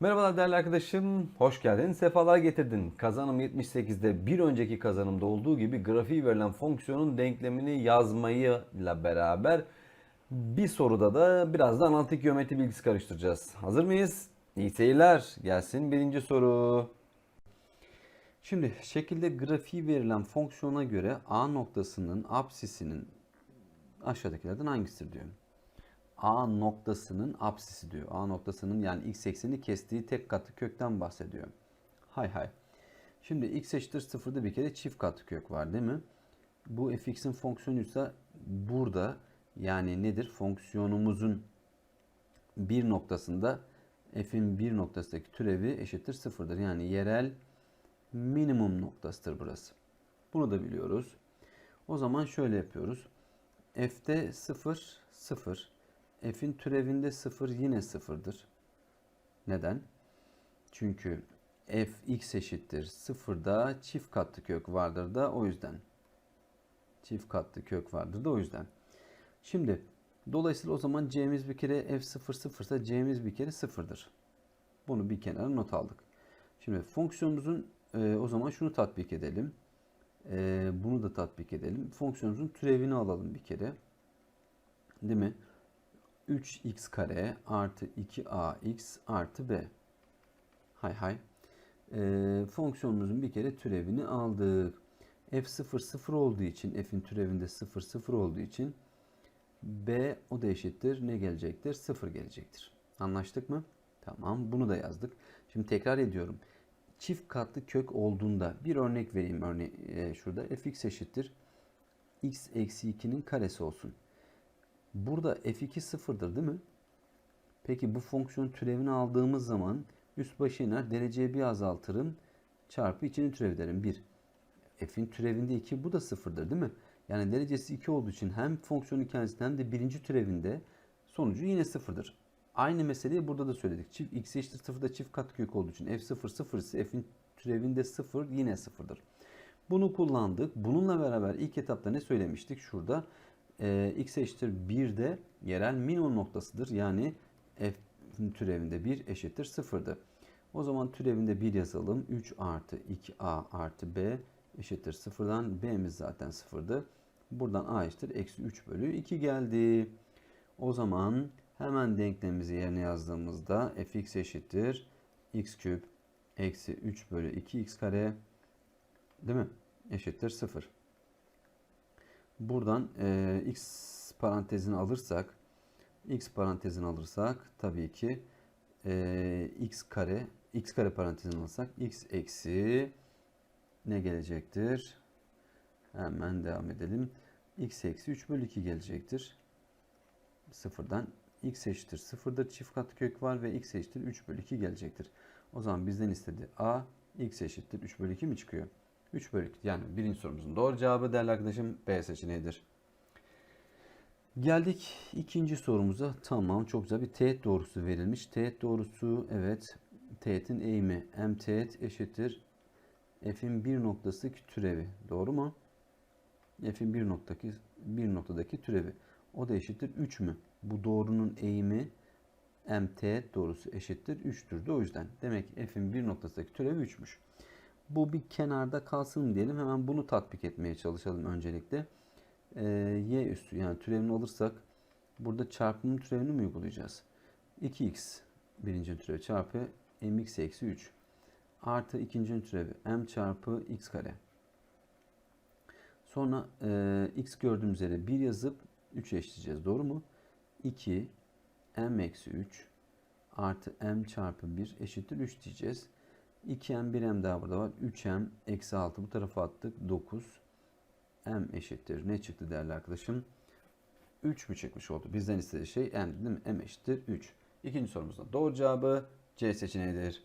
Merhabalar değerli arkadaşım. Hoş geldin. Sefalar getirdin. Kazanım 78'de bir önceki kazanımda olduğu gibi grafiği verilen fonksiyonun denklemini yazmayla beraber bir soruda da biraz da analitik geometri bilgisi karıştıracağız. Hazır mıyız? İyi seyirler. Gelsin birinci soru. Şimdi şekilde grafiği verilen fonksiyona göre A noktasının apsisinin aşağıdakilerden hangisidir diyor. A noktasının apsisi diyor. A noktasının yani x ekseni kestiği tek katı kökten bahsediyor. Hay hay. Şimdi x eşittir sıfırda bir kere çift katı kök var değil mi? Bu fx'in fonksiyonuysa burada yani nedir? Fonksiyonumuzun bir noktasında f'in bir noktasındaki türevi eşittir sıfırdır. Yani yerel minimum noktasıdır burası. Bunu da biliyoruz. O zaman şöyle yapıyoruz. f'te 0, 0. f'in türevinde 0 yine 0'dır. Neden? Çünkü f x eşittir 0'da çift katlı kök vardır da o yüzden. Çift katlı kök vardır da o yüzden. Şimdi dolayısıyla o zaman c'miz bir kere f 0 0 ise c'miz bir kere 0'dır. Bunu bir kenara not aldık. Şimdi fonksiyonumuzun e, o zaman şunu tatbik edelim. E, bunu da tatbik edelim. Fonksiyonumuzun türevini alalım bir kere. Değil mi? 3x kare artı 2ax artı b. Hay hay. E, fonksiyonumuzun bir kere türevini aldık. f 0 0 olduğu için f'in türevinde 0 0 olduğu için b o da eşittir. Ne gelecektir? 0 gelecektir. Anlaştık mı? Tamam. Bunu da yazdık. Şimdi tekrar ediyorum. Çift katlı kök olduğunda bir örnek vereyim örne e, şurada fx eşittir x eksi 2'nin karesi olsun. Burada f2 sıfırdır değil mi? Peki bu fonksiyon türevini aldığımız zaman üst başı iner dereceye bir azaltırım çarpı içinin türevi derim 1. f'in türevinde 2 bu da sıfırdır değil mi? Yani derecesi 2 olduğu için hem fonksiyonun kendisinde hem de birinci türevinde sonucu yine sıfırdır. Aynı meseleyi burada da söyledik. Çift x eşittir 0'da çift katkök olduğu için f 0 0 ise f'in türevinde 0 yine 0'dır. Bunu kullandık. Bununla beraber ilk etapta ne söylemiştik? Şurada e, x eşittir 1'de yerel minimum noktasıdır. Yani f'in türevinde 1 eşittir 0'dı. O zaman türevinde 1 yazalım. 3 artı 2a artı b eşittir 0'dan. b'miz zaten 0'dı. Buradan a eşittir eksi 3 bölü 2 geldi. O zaman Hemen denklemimizi yerine yazdığımızda fx eşittir x küp eksi 3 bölü 2x kare değil mi? Eşittir 0. Buradan e, x parantezini alırsak x parantezini alırsak tabii ki e, x kare x kare parantezini alırsak x eksi ne gelecektir? Hemen devam edelim. x eksi 3 bölü 2 gelecektir. Sıfırdan x eşittir 0'dır. Çift katlı kök var ve x eşittir 3 bölü 2 gelecektir. O zaman bizden istedi a x eşittir 3 bölü 2 mi çıkıyor? 3 bölü 2 yani birinci sorumuzun doğru cevabı değerli arkadaşım B seçeneğidir. Geldik ikinci sorumuza. Tamam çok güzel bir teğet doğrusu verilmiş. Teğet doğrusu evet teğetin eğimi m teğet eşittir f'in bir noktası türevi. Doğru mu? f'in bir noktadaki bir noktadaki türevi. O da eşittir 3 mü? Bu doğrunun eğimi mt doğrusu eşittir 3'tür de o yüzden. Demek f'in bir noktasındaki türevi 3'müş. Bu bir kenarda kalsın diyelim. Hemen bunu tatbik etmeye çalışalım öncelikle. Ee, y üstü yani türevini alırsak burada çarpımın türevini mi uygulayacağız? 2x birinci türevi çarpı mx eksi 3 artı ikinci türevi m çarpı x kare. Sonra e, x gördüğümüz yere 1 yazıp 3 eşleyeceğiz. Doğru mu? 2 m eksi 3 artı m çarpı 1 eşittir 3 diyeceğiz. 2m 1m daha burada var. 3m eksi 6 bu tarafa attık. 9 m eşittir. Ne çıktı değerli arkadaşım? 3 mü çıkmış oldu? Bizden istediği şey m değil mi? m eşittir 3. İkinci sorumuzda doğru cevabı C seçeneğidir.